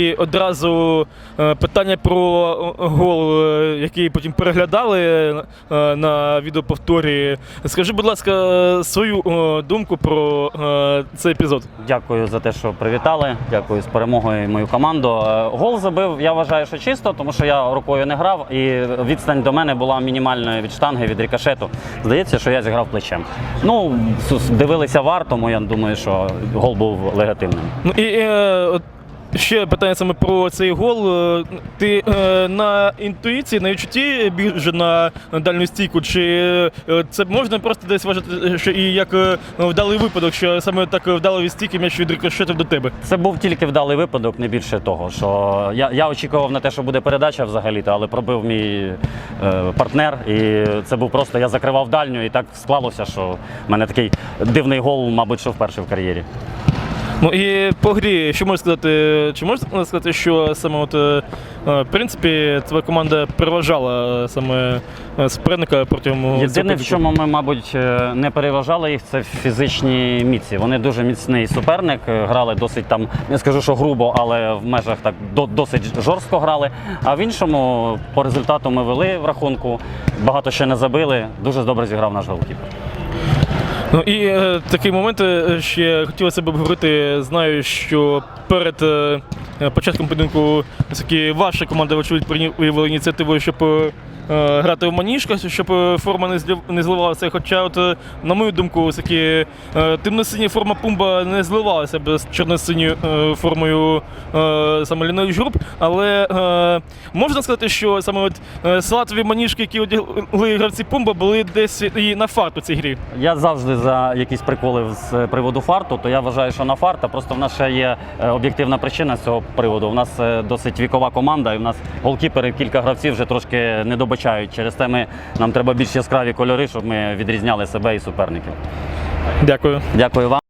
І одразу е, питання про гол, е, який потім переглядали е, на відеоповторі. Скажи, будь ласка, свою думку про цей епізод. Дякую за те, що привітали. Дякую з перемогою мою команду. Гол забив, я вважаю, що чисто, тому що я рукою не грав, і відстань до мене була мінімальною від штанги, від рикошету. Здається, що я зіграв плечем. Ну, дивилися вар, тому я думаю, що гол був легатимним. Ну і от ще питання саме про цей гол. Е, Ти е, на інтуїції, на відчутті біг на дальню стійку, чи е, це можна просто десь вважати, що і як е, вдалий випадок, що саме так вдало від стійки м'яч відрикошетив до тебе? Це був тільки вдалий випадок, не більше того. Що я, я очікував на те, що буде передача взагалі-то, але пробив мій е, партнер. І це був просто я закривав дальню, і так склалося, що в мене такий дивний гол, мабуть, що вперше в кар'єрі. Ну і по грі, що можна сказати? Чи можна сказати, що саме от е, е, в принципі твоя команда переважала саме е, суперника протягом Єдине, в чому ми, мабуть, не переважали їх, це фізичні міці. Вони дуже міцний суперник, грали досить там, не скажу, що грубо, але в межах так до- досить жорстко грали. А в іншому, по результату ми вели в рахунку, багато ще не забили. Дуже добре зіграв наш голкіпер. Ну і е, такий момент ще хотілося б обговорити. Знаю, що перед е, початком поєдинку все-таки ваша команда, вочевидь, прийня- ініціативу, щоб е, грати в маніжках, щоб е, форма не зливалася. Хоча, от, е, на мою думку, е, темно-синя форма пумба не зливалася б з чорно-синьою е, формою е, саме ліною груп. Але е, можна сказати, що саме от е, салатові маніжки, які одягли гравці пумба, були десь і на фарт у цій грі. Я завжди за якісь приколи з приводу фарту, то я вважаю, що на фарт, а просто в нас ще є е, об'єктивна причина з цього приводу. У нас е, досить вікова команда, і в нас голкіпери, кілька гравців вже трошки не добачають. Через те ми, нам треба більш яскраві кольори, щоб ми відрізняли себе і суперників. Дякую. Дякую вам.